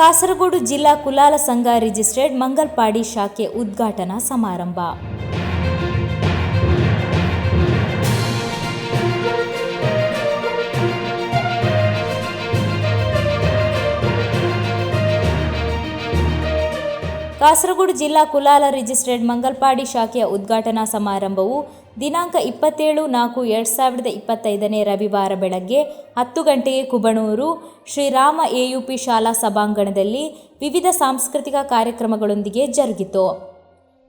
ಕಾಸರಗೋಡು ಜಿಲ್ಲಾ ಕುಲಾಲ ಸಂಘ ರಿಜಿಸ್ಟ್ರೇಡ್ ಮಂಗಲ್ಪಾಡಿ ಶಾಖೆ ಉದ್ಘಾಟನಾ ಸಮಾರಂಭ. ಕಾಸರಗೋಡು ಜಿಲ್ಲಾ ಕುಲಾಲ ರಿಜಿಸ್ಟ್ರೇಡ್ ಮಂಗಲ್ಪಾಡಿ ಶಾಖೆಯ ಉದ್ಘಾಟನಾ ಸಮಾರಂಭವು ದಿನಾಂಕ ಇಪ್ಪತ್ತೇಳು ನಾಲ್ಕು ಎರಡು ಸಾವಿರದ ಇಪ್ಪತ್ತೈದನೇ ರವಿವಾರ ಬೆಳಗ್ಗೆ ಹತ್ತು ಗಂಟೆಗೆ ಕುಬಣೂರು, ಶ್ರೀರಾಮ ಎಯುಪಿ ಶಾಲಾ ಸಭಾಂಗಣದಲ್ಲಿ ವಿವಿಧ ಸಾಂಸ್ಕೃತಿಕ ಕಾರ್ಯಕ್ರಮಗಳೊಂದಿಗೆ ಜರುಗಿತು.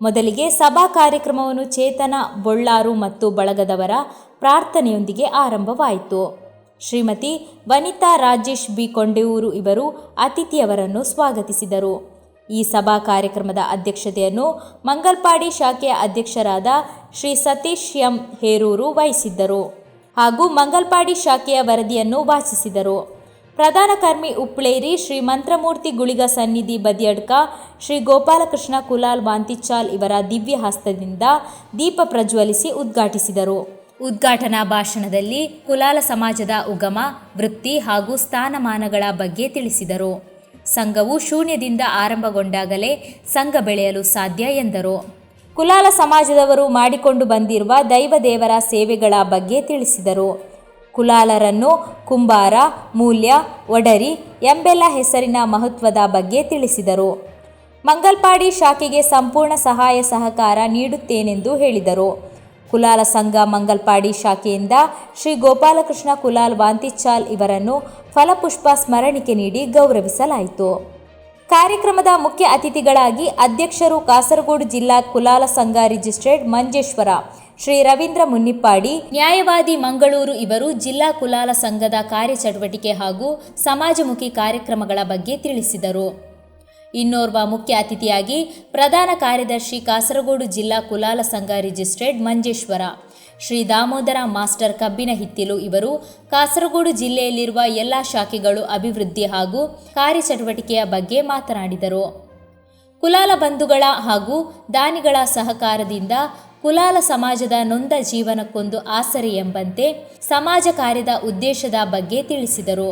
ಮೊದಲಿಗೆ ಸಭಾ ಕಾರ್ಯಕ್ರಮವನ್ನು ಚೇತನ, ಬೊಳ್ಳಾರು ಮತ್ತು ಬಳಗದವರ ಪ್ರಾರ್ಥನೆಯೊಂದಿಗೆ ಆರಂಭವಾಯಿತು. ಶ್ರೀಮತಿ ವನಿತಾ ರಾಜೇಶ್ ಬಿ. ಕೊಂಡೆಯೂರು ಇವರು ಅತಿಥಿಯವರನ್ನು ಸ್ವಾಗತಿಸಿದರು. ಈ ಸಭಾ ಕಾರ್ಯಕ್ರಮದ ಅಧ್ಯಕ್ಷತೆಯನ್ನು ಮಂಗಲ್ಪಾಡಿ ಶಾಖೆಯ ಅಧ್ಯಕ್ಷರಾದ ಶ್ರೀ ಸತೀಶ್ ಎಂ ಹೇರೂರು ವಹಿಸಿದ್ದರು ಹಾಗೂ ಮಂಗಲ್ಪಾಡಿ ಶಾಖೆಯ ವರದಿಯನ್ನು ವಾಚಿಸಿದರು. ಪ್ರಧಾನ ಕರ್ಮಿ ಉಪ್ಳೇರಿ ಶ್ರೀ ಮಂತ್ರಮೂರ್ತಿ ಗುಳಿಗ ಸನ್ನಿಧಿ ಬದಿಯಡ್ಕ ಶ್ರೀ ಗೋಪಾಲಕೃಷ್ಣ ಕುಲಾಲ್ ವಾಂತಿಚಾಲ್ ಇವರ ದಿವ್ಯ ಹಸ್ತದಿಂದ ದೀಪ ಪ್ರಜ್ವಲಿಸಿ ಉದ್ಘಾಟಿಸಿದರು. ಉದ್ಘಾಟನಾ ಭಾಷಣದಲ್ಲಿ ಕುಲಾಲ ಸಮಾಜದ ಉಗಮ, ವೃತ್ತಿ ಹಾಗೂ ಸ್ಥಾನಮಾನಗಳ ಬಗ್ಗೆ ತಿಳಿಸಿದರು. ಸಂಘವು ಶೂನ್ಯದಿಂದ ಆರಂಭಗೊಂಡಾಗಲೇ ಸಂಘ ಬೆಳೆಯಲು ಸಾಧ್ಯ ಎಂದರು. ಕುಲಾಲ ಸಮಾಜದವರು ಮಾಡಿಕೊಂಡು ಬಂದಿರುವ ದೈವ ದೇವರ ಸೇವೆಗಳ ಬಗ್ಗೆ ತಿಳಿಸಿದರು. ಕುಲಾಲರನ್ನು ಕುಂಬಾರ, ಮೂಲ್ಯ, ಒಡರಿ ಎಂಬೆಲ್ಲ ಹೆಸರಿನ ಮಹತ್ವದ ಬಗ್ಗೆ ತಿಳಿಸಿದರು. ಮಂಗಲ್ಪಾಡಿ ಶಾಖೆಗೆ ಸಂಪೂರ್ಣ ಸಹಾಯ ಸಹಕಾರ ನೀಡುತ್ತೇನೆಂದು ಹೇಳಿದರು. ಕುಲಾಲ ಸಂಘ ಮಂಗಲ್ಪಾಡಿ ಶಾಖೆಯಿಂದ ಶ್ರೀ ಗೋಪಾಲಕೃಷ್ಣ ಕುಲಾಲ್ ವಾಂತಿಚಾಲ್ ಇವರನ್ನು ಫಲಪುಷ್ಪ ಸ್ಮರಣಿಕೆ ನೀಡಿ ಗೌರವಿಸಲಾಯಿತು. ಕಾರ್ಯಕ್ರಮದ ಮುಖ್ಯ ಅತಿಥಿಗಳಾಗಿ ಅಧ್ಯಕ್ಷರು ಕಾಸರಗೋಡು ಜಿಲ್ಲಾ ಕುಲಾಲ ಸಂಘ ರಿಜಿಸ್ಟ್ರೇಡ್ ಮಂಜೇಶ್ವರ, ಶ್ರೀ ರವೀಂದ್ರ ಮುನ್ನಿಪ್ಪಾಡಿ, ನ್ಯಾಯವಾದಿ ಮಂಗಳೂರು ಇವರು ಜಿಲ್ಲಾ ಕುಲಾಲ ಸಂಘದ ಕಾರ್ಯಚಟುವಟಿಕೆ ಹಾಗೂ ಸಮಾಜಮುಖಿ ಕಾರ್ಯಕ್ರಮಗಳ ಬಗ್ಗೆ ತಿಳಿಸಿದರು. ಇನ್ನೋರ್ವ ಮುಖ್ಯ ಅತಿಥಿಯಾಗಿ ಪ್ರಧಾನ ಕಾರ್ಯದರ್ಶಿ ಕಾಸರಗೋಡು ಜಿಲ್ಲಾ ಕುಲಾಲ ಸಂಘ ರಿಜಿಸ್ಟ್ರೇಡ್ ಮಂಜೇಶ್ವರ. ಶ್ರೀ ದಾಮೋದರ ಮಾಸ್ಟರ್ ಕಬ್ಬಿನ ಹಿತ್ತಿಲು ಇವರು ಕಾಸರಗೋಡು ಜಿಲ್ಲೆಯಲ್ಲಿರುವ ಎಲ್ಲ ಶಾಖೆಗಳು ಅಭಿವೃದ್ಧಿ ಹಾಗೂ ಕಾರ್ಯಚಟುವಟಿಕೆಯ ಬಗ್ಗೆ ಮಾತನಾಡಿದರು. ಕುಲಾಲ ಬಂಧುಗಳ ಹಾಗೂ ದಾನಿಗಳ ಸಹಕಾರದಿಂದ ಕುಲಾಲ ಸಮಾಜದ ನೊಂದ ಜೀವನಕ್ಕೊಂದು ಆಸರೆ ಎಂಬಂತೆ ಸಮಾಜ ಕಾರ್ಯದ ಉದ್ದೇಶದ ಬಗ್ಗೆ ತಿಳಿಸಿದರು.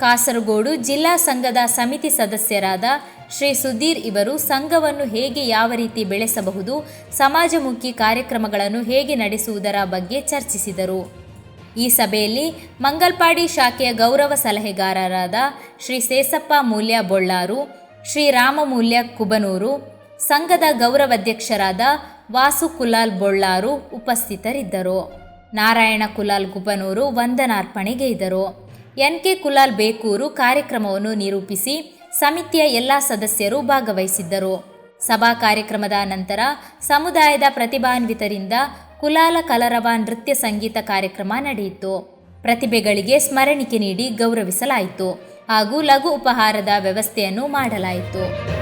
ಕಾಸರಗೋಡು ಜಿಲ್ಲಾ ಸಂಘದ ಸಮಿತಿ ಸದಸ್ಯರಾದ ಶ್ರೀ ಸುಧೀರ್ ಇವರು ಸಂಘವನ್ನು ಹೇಗೆ ಯಾವ ರೀತಿ ಬೆಳೆಸಬಹುದು, ಸಮಾಜಮುಖಿ ಕಾರ್ಯಕ್ರಮಗಳನ್ನು ಹೇಗೆ ನಡೆಸುವುದರ ಬಗ್ಗೆ ಚರ್ಚಿಸಿದರು. ಈ ಸಭೆಯಲ್ಲಿ ಮಂಗಲ್ಪಾಡಿ ಶಾಖೆಯ ಗೌರವ ಸಲಹೆಗಾರರಾದ ಶ್ರೀ ಸೇಸಪ್ಪ ಮೂಲ್ಯ ಬೊಳ್ಳಾರು, ಶ್ರೀ ರಾಮಮೂಲ್ಯ ಕುಬನೂರು, ಸಂಘದ ಗೌರವಾಧ್ಯಕ್ಷರಾದ ವಾಸು ಕುಲಾಲ್ ಬೊಳ್ಳಾರು ಉಪಸ್ಥಿತರಿದ್ದರು. ನಾರಾಯಣ ಕುಲಾಲ್ ಗುಬನೂರು ವಂದನಾರ್ಪಣೆಗೈದರು ಎನ್ ಕೆ ಕುಲಾಲ್ ಬೇಕೂರು ಕಾರ್ಯಕ್ರಮವನ್ನು ನಿರೂಪಿಸಿ ಸಮಿತಿಯ ಎಲ್ಲ ಸದಸ್ಯರು ಭಾಗವಹಿಸಿದ್ದರು. ಸಭಾ ಕಾರ್ಯಕ್ರಮದ ನಂತರ ಸಮುದಾಯದ ಪ್ರತಿಭಾನ್ವಿತರಿಂದ ಕುಲಾಲ ಕಲರವ ನೃತ್ಯ ಸಂಗೀತ ಕಾರ್ಯಕ್ರಮ ನಡೆಯಿತು. ಪ್ರತಿಭೆಗಳಿಗೆ ಸ್ಮರಣಿಕೆ ನೀಡಿ ಗೌರವಿಸಲಾಯಿತು ಹಾಗೂ ಲಘು ಉಪಹಾರದ ವ್ಯವಸ್ಥೆಯನ್ನು ಮಾಡಲಾಯಿತು.